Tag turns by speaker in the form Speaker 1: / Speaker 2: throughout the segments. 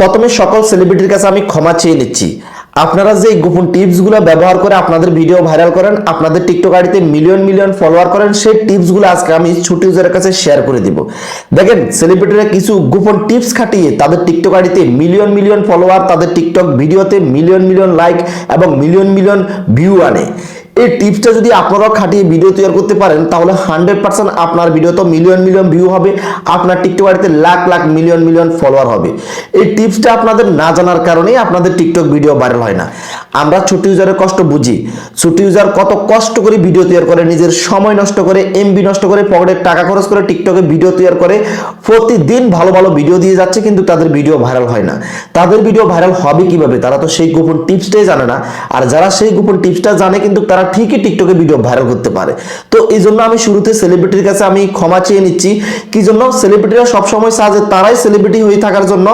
Speaker 1: প্রথমে সকল সেলিব্রিটির কাছে আমি ক্ষমা চেয়ে নিচ্ছি। আপনারা যে গোপন টিপসগুলো ব্যবহার করে আপনাদের ভিডিও ভাইরাল করেন, আপনাদের টিকটক আইডিতে মিলিয়ন মিলিয়ন ফলোয়ার করেন, সেই টিপসগুলো আজকে আমি ছোট ইউজারের কাছে শেয়ার করে দিব। দেখেন সেলিব্রিটিরা কিছু গোপন টিপস খাটিয়ে তাদের টিকটক আইডিতে মিলিয়ন মিলিয়ন ফলোয়ার তাদের টিকটক ভিডিওতে মিলিয়ন মিলিয়ন লাইক এবং মিলিয়ন মিলিয়ন ভিউ আনে। এই টিপসটা যদি আপনারাও খাটিয়ে ভিডিও তৈরি করতে পারেন, তাহলে হান্ড্রেড পার্সেন্ট আপনার ভিডিও তো মিলিয়ন মিলিয়ন ভিউ হবে, আপনার টিকটক আইডিতে lakh lakh million million follower হবে। এই টিপসটা আপনাদের না জানার কারণেই আপনাদের টিকটক ভিডিও ভাইরাল হয় না। আমরা ছোট ইউজারের কষ্ট বুঝি। ছোট ইউজার কত কষ্ট করে ভিডিও তৈরি করে, নিজের সময় নষ্ট করে এমবি নষ্ট করে পকেটের টাকা খরচ করে টিকটকে ভিডিও তৈরি করে, প্রতিদিন ভালো ভালো ভিডিও দিয়ে যাচ্ছে, কিন্তু তাদের ভিডিও ভাইরাল হয় না। তাদের ভিডিও ভাইরাল হবে কীভাবে? তারা তো সেই গোপন টিপসটাই জানে না। আর যারা সেই গোপন টিপসটা জানে, কিন্তু তারা ঠিকই টিকটকে ভিডিও ভাইরাল করতে পারে। তো এই জন্য আমি শুরুতে সেলিব্রিটির কাছে আমি ক্ষমা চেয়ে নিচ্ছি। কি জন্য? সেলিব্রিটিরা সবসময় যে তারাই সেলিব্রিটি হয়ে থাকার জন্য,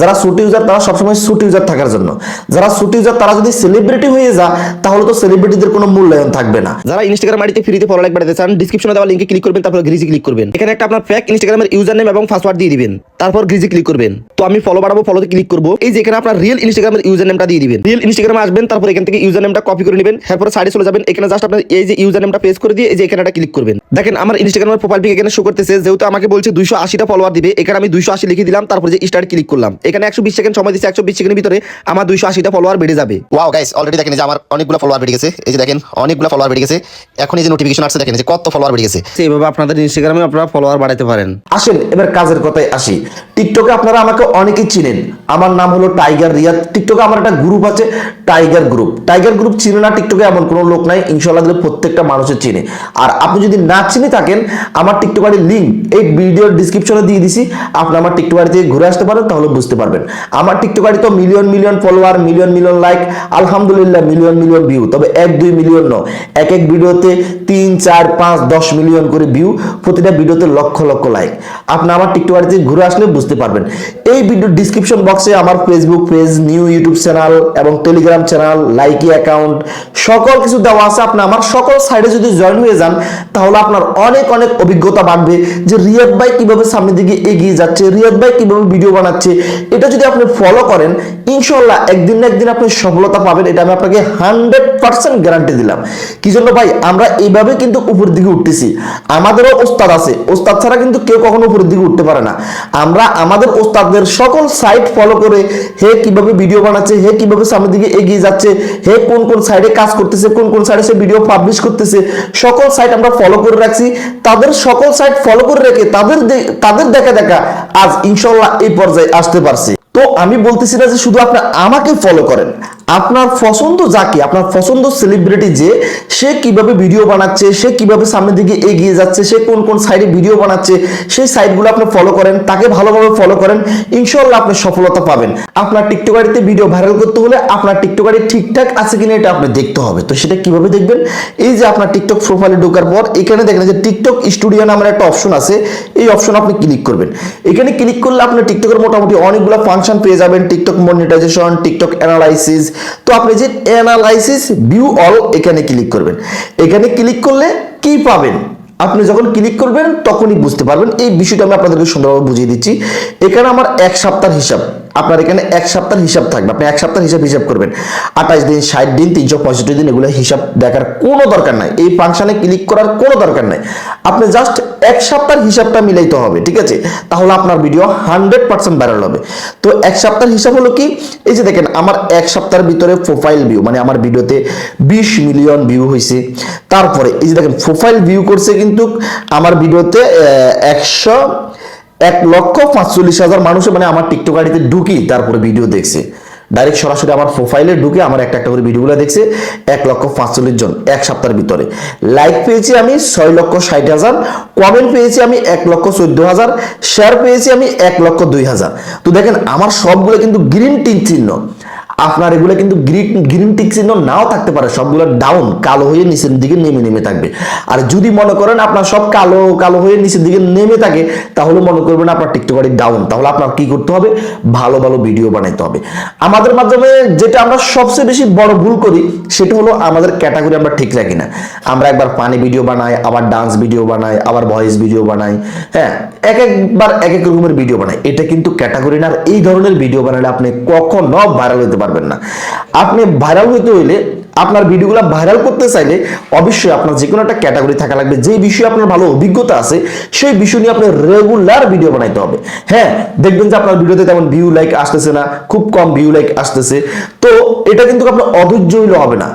Speaker 1: যারা সুট ইউজার তারা সবসময় সুট ইউজার থাকার জন্য। যারা সুট ইউজার তারা যদি সেলিব্রিটি হয়ে যা তাহলে তো সেলিব্রিটিদের কোনো মূল্যায়ন থাকবে না।
Speaker 2: যারা ইনস্টাগ্রাম আইডিতে ফ্রিতে ফলো লাইক বাড়াতে চান ডিসক্রিপশনে দেওয়া লিঙ্কে ক্লিক করবেন, তারপর গ্রিজি ক্লিক করবেন। এখানে একটা আপনার ফেক ইনস্টাগ্রামের ইউজার নেম এবং পাসওয়ার্ড দিয়ে দিবেন। তারপর গ্রিজি ক্লিক করবেন। তো আমি ফলো বাড়াবো ফলোতে ক্লিক করব। এই যে এখানে আপনার রিয়েল ইনস্টাগ্রামের ইউজার নেমটা দিয়ে দিবেন। রিয়েল ইনস্টাগ্রামে আসবেন তারপর এখান থেকে ইউজার নেমটা কপি করে নেবেন। এরপর সাইডে চলে যাবেন। এখানে জাস্ট আপনার এই যে ইউজার নেমটা পেস্ট করে দিয়ে এই যে এখানে ক্লিক করবেন। দেখেন আমার ইনস্টাগ্রামের প্রোফাইল পিক এখানে শো করতেছে যেহেতু আমাকে বলছে দুইশো আশিটা ফলোয়ার দিবে এখানে আমি দুইশো আশি লিখে দিলাম তারপর যে স্টার্ট ক্লিক করলাম। এখানে একশো বিশ সেকেন্ড সময় দিচ্ছে একশো বিশ সেকেন্ডের ভিতরে আমার দুইশো আশিটা ফলোয়ার বেড়ে যাবে।
Speaker 3: ওয়াও গাইস অলরেডি দেখেন যে আমার অনেকগুলো ফলোয়ার বেড়ে গেছে। এই যে দেখেন অনেকগুলো ফলোয়ার বেড়ে গেছে। এখন এই যে নোটিফিকেশন আসছে দেখেন যে কত ফলোয়ার বেড়ে গেছে।
Speaker 2: এইভাবে আপনাদের ইনস্টাগ্রামে আপনারা ফলোয়ার বাড়াতে পারেন।
Speaker 1: আসেন এবার কাজের কথায় আসি। টিকটকে আপনারা আমাকে অনেকেই চিনেন। আমার নাম হলো টাইগার রিয়াদ। টিকটকে আমার একটা গ্রুপ আছে, টাইগার গ্রুপ। টাইগার গ্রুপ চিনে না, টিকটকে এমন কোনো লোক নাই ইনশাল্লাহ প্রত্যেকটা মানুষের চিনে। আর আপনি যদি না চিনে থাকেন, আমার টিকটক আইডির লিঙ্ক এই ভিডিওর ডিসক্রিপশনে দিয়ে দিছি। আপনি আমার টিকটক আইডি থেকে ঘুরে আসতে পারেন, তাহলে বুঝতে পারবেন। আমার টিকটক আইডি তো million million follower million million like আলহামদুলিল্লাহ মিলিয়ন মিলিয়ন ভিউ তবে এক, দুই মিলিয়ন ন এক এক ভিডিওতে তিন, চার, পাঁচ, দশ মিলিয়ন করে ভিউ প্রতিটা ভিডিওতে লক্ষ লক্ষ লাইক আপনি আমার টিকটক আইডি থেকে ঘুরে আসলে বুঝতে পারবেন। এই ভিডিও ডিসক্রিপশন বক্সে আমার Facebook page new YouTube channel এবং টেলিগ্রাম চ্যানেল লাইকি অ্যাকাউন্ট সকল কিছু দেওয়া আছে। আপনি আমার সকল সাইডে যদি জয়েন হয়ে যান, তাহলে আপনার অনেক অনেক অভিজ্ঞতা বাড়বে যে রিয়াদ ভাই কীভাবে সামনের দিকে এগিয়ে যাচ্ছে, রিয়াদ ভাই কীভাবে ভিডিও বানাচ্ছে। এটা যদি আপনি ফলো করেন ইনশাল্লাহ একদিন না একদিন আপনি সফলতা পাবেন। এটা আমি আপনাকে হান্ড্রেড পার্সেন্ট গ্যারান্টি দিলাম। কি জন্য ভাই? আমরা এইভাবে কিন্তু উপর দিকে উঠতেছি। আমাদেরও ওস্তাদ আছে। ওস্তাদ ছাড়া কিন্তু কেউ কখনো উপরের দিকে উঠতে পারে না। আমরা আমাদের ওস্তাদদের সকল সাইট ফলো করে হে কীভাবে ভিডিও বানাচ্ছে, হে কীভাবে সামনের দিকে এগিয়ে যাচ্ছে, হে কোন কোন সাইডে কাজ করতেছে, কোন কোন সাইডে সে ভিডিও পাবলিশ করতেছে, সকল সাইট আমরা ফলো করে রাখছি। তাদের সকল সাইট ফলো করে রেখে তাদের তাদের দেখা দেখা আজ ইনশাল্লাহ এই পর্যায়ে আসতে পারছি। তো আমি বলতেছি না যে শুধু আপনি আমাকে ফলো করেন আপনার পছন্দ যাকে আপনার পছন্দ সেলিব্রিটি যে, সে কীভাবে ভিডিও বানাচ্ছে, সে কীভাবে সামনের দিকে এগিয়ে যাচ্ছে, সে কোন কোন সাইডে ভিডিও বানাচ্ছে, সেই সাইটগুলো আপনি ফলো করেন, তাকে ভালোভাবে ফলো করেন ইনশাল্লাহ আপনি সফলতা পাবেন। আপনার টিকটক আইডিতে ভিডিও ভাইরাল করতে হলে আপনার টিকটক ঠিকঠাক আছে কিনা এটা আপনি দেখতে হবে। তো সেটা কীভাবে দেখবেন? এই যে আপনার টিকটক প্রোফাইলে ঢোকার পর, এখানে দেখেন যে টিকটক স্টুডিও নামের একটা অপশন আছে, এই অপশন আপনি ক্লিক করবেন। এখানে ক্লিক করলে আপনি টিকটকের মোটামুটি অনেকগুলো ফাংশন পেয়ে যাবেন টিকটক মনিটাইজেশন টিকটক অ্যানালাইসিস তো আপনি যে অ্যানালাইসিস ভিউ অল এখানে ক্লিক করবেন। এখানে ক্লিক করলে কি পাবেন? আপনি যখন ক্লিক করবেন, তখনই বুঝতে পারবেন। এই বিষয়টা আমি আপনাদেরকে সুন্দরভাবে বুঝিয়ে দিচ্ছি। এখানে আমার এক সপ্তাহের হিসাব। আপনার এখানে এক সপ্তাহের হিসাব থাকবে। আপনি এক সপ্তাহের হিসাব হিসাব করবেন। আঠাশ দিন, ষাট দিন, তিনশো পঁয়ষট্টি দিন এগুলো হিসাব দেখার কোনো দরকার নাই। এই ফাংশনে ক্লিক করার কোনো দরকার নাই। আপনি জাস্ট এক সপ্তাহের হিসাবটা মিলাইতে হবে, ঠিক আছে? তাহলে আপনার ভিডিও হান্ড্রেড পার্সেন্ট ভাইরাল হবে। তো এক সপ্তাহের হিসাব হলো কি? এই যে দেখেন, আমার এক সপ্তাহের ভিতরে প্রোফাইল ভিউ মানে আমার ভিডিওতে বিশ মিলিয়ন ভিউ হয়েছে তারপরে এই যে দেখেন প্রোফাইল ভিউ করছে কিন্তু আমার ভিডিওতে একশো এক লক্ষ পাঁচচল্লিশ হাজার মানুষ মানে আমার টিকটক আইডিতে ঢুকি, তারপরে ভিডিও দেখছে। ডাইরেক্ট সরাসরি আমার প্রোফাইলে ঢুকে আমার একটা একটা করে ভিডিওগুলো দেখছে এক লক্ষ পাঁচচল্লিশ জন এক সপ্তাহের ভিতরে। লাইক পেয়েছি আমি ছয় লক্ষ ষাট হাজার কমেন্ট পেয়েছি আমি এক লক্ষ চোদ্দ হাজার শেয়ার পেয়েছি আমি এক লক্ষ দুই হাজার। তো দেখেন, আমার সবগুলো কিন্তু গ্রিন টিন চিহ্ন। আপনার এগুলো কিন্তু গ্রিন গ্রিন টিক চিহ্ন নাও থাকতে পারে, সবগুলো ডাউন কালো হয়ে নিচের দিকে নেমে নেমে থাকবে। আর যদি মনে করেন আপনার সব কালো কালো হয়ে নিচের দিকে নেমে থাকে, তাহলে মনে করবেন আপনার টিকটক আইডি ডাউন তাহলে আপনার কি করতে হবে? ভালো ভালো ভিডিও বানাইতে হবে। আমাদের মাধ্যমে যেটা আমরা সবচেয়ে বেশি বড় ভুল করি, সেটা হলো আমাদের ক্যাটাগরি আমরা ঠিক রাখি না। আমরা একবার পানি ভিডিও বানাই, আবার ডান্স ভিডিও বানাই, আবার ভয়েস ভিডিও বানাই হ্যাঁ এক একবার এক এক রকমের ভিডিও বানাই। এটা কিন্তু ক্যাটাগরি না এই ধরনের ভিডিও বানালে আপনি কখনো ভাইরাল হতে পারবেন না। আপনি ভাইরাল হইতে হইলে আপনার ভিডিওগুলো ভাইরাল করতে চাইলে অবশ্যই আপনার যে কোনো একটা ক্যাটাগরি থাকা লাগবে। যে বিষয়ে আপনার ভালো অভিজ্ঞতা আছে, সেই বিষয় নিয়ে আপনার রেগুলার ভিডিও বানাইতে হবে। হ্যাঁ দেখবেন যে আপনার ভিডিওতে তেমন ভিউ লাইক আসতেছে না, খুব কম ভিউ লাইক আসতেছে। তো এটা কিন্তু আপনার অধৈর্য হইলে হবে না।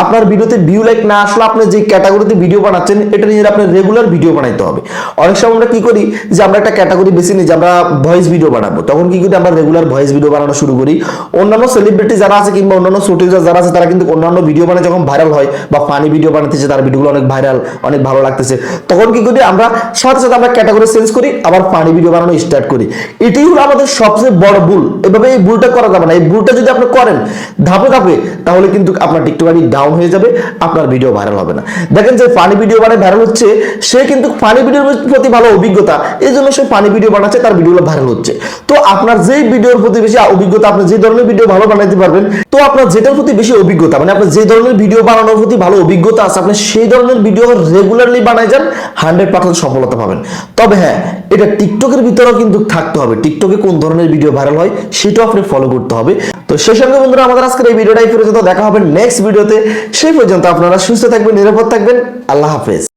Speaker 1: আপনার ভিডিওতে ভিউ লাইক না আসলে আপনি যে ক্যাটাগরিতে ভিডিও বানাচ্ছেন, এটা নিয়ে আপনার রেগুলার ভিডিও বানাইতে হবে। অনেক সময় আমরা কি করি যে আমরা একটা ক্যাটাগরি বেছে নিই যে আমরা ভয়েস ভিডিও বানাবো। তখন কি করি আমরা রেগুলার ভয়েস ভিডিও বানানো শুরু করি। অন্যান্য সেলিব্রিটি যারা আছে কিংবা অন্যান্য শুটিজার যারা আছে, তারা কিন্তু অন্যান্য ভিডিও বানায় যখন ভাইরাল হয় বা ফানি ভিডিও বানাতেছে, তার ভিডিওগুলো অনেক ভাইরাল অনেক ভালো লাগতেছে। তখন কি করি আমরা, সাথে সাথে আমরা ক্যাটাগরি চেঞ্জ করি, আবার ফানি ভিডিও বানানো স্টার্ট করি। এটাই হলো আমাদের সবচেয়ে বড় ভুল। এভাবে এই ভুলটা করা যাবে না। এই ভুলটা যদি আপনি করেন, ধাপে ধাপে, তাহলে কিন্তু আপনার টিকটক আইডি ডাউন হয়ে যাবে, আপনার ভিডিও ভাইরাল হবে না। দেখেন যে ফানি ভিডিও বানায় ভাইরাল হচ্ছে, সে কিন্তু ফানি ভিডিওর প্রতি ভালো অভিজ্ঞতা এই জন্য সে ফানি ভিডিও বানাচ্ছে, তার ভিডিওগুলো ভাইরাল হচ্ছে। তো আপনার যেই ভিডিওর প্রতি বেশি অভিজ্ঞতা, আপনি যে ধরনের ভিডিও ভালো বানাইতে পারবেন, তো আপনার যেটার প্রতি বেশি অভিজ্ঞতা মানে আপনার যে ধরনের ভিডিও বানানোর প্রতি ভালো অভিজ্ঞতা আছে, আপনি সেই ধরনের ভিডিও রেগুলারলি বানাই যান হান্ড্রেড পার্সেন্ট সফলতা পাবেন। তবে হ্যাঁ এটা টিকটকের ভিতরেও কিন্তু থাকতে হবে। টিকটকে কোন ধরনের ভিডিও ভাইরাল হয়, সেটাও আপনি ফলো করতে হবে। তো সেই সঙ্গে বন্ধুরা, আমাদের আজকের এই ভিডিওটাই পর্যন্ত দেখা হবে নেক্সট ভিডিওতে সেই পর্যন্ত আপনারা সুস্থ থাকবেন নিরাপদ থাকবেন। আল্লাহ হাফেজ।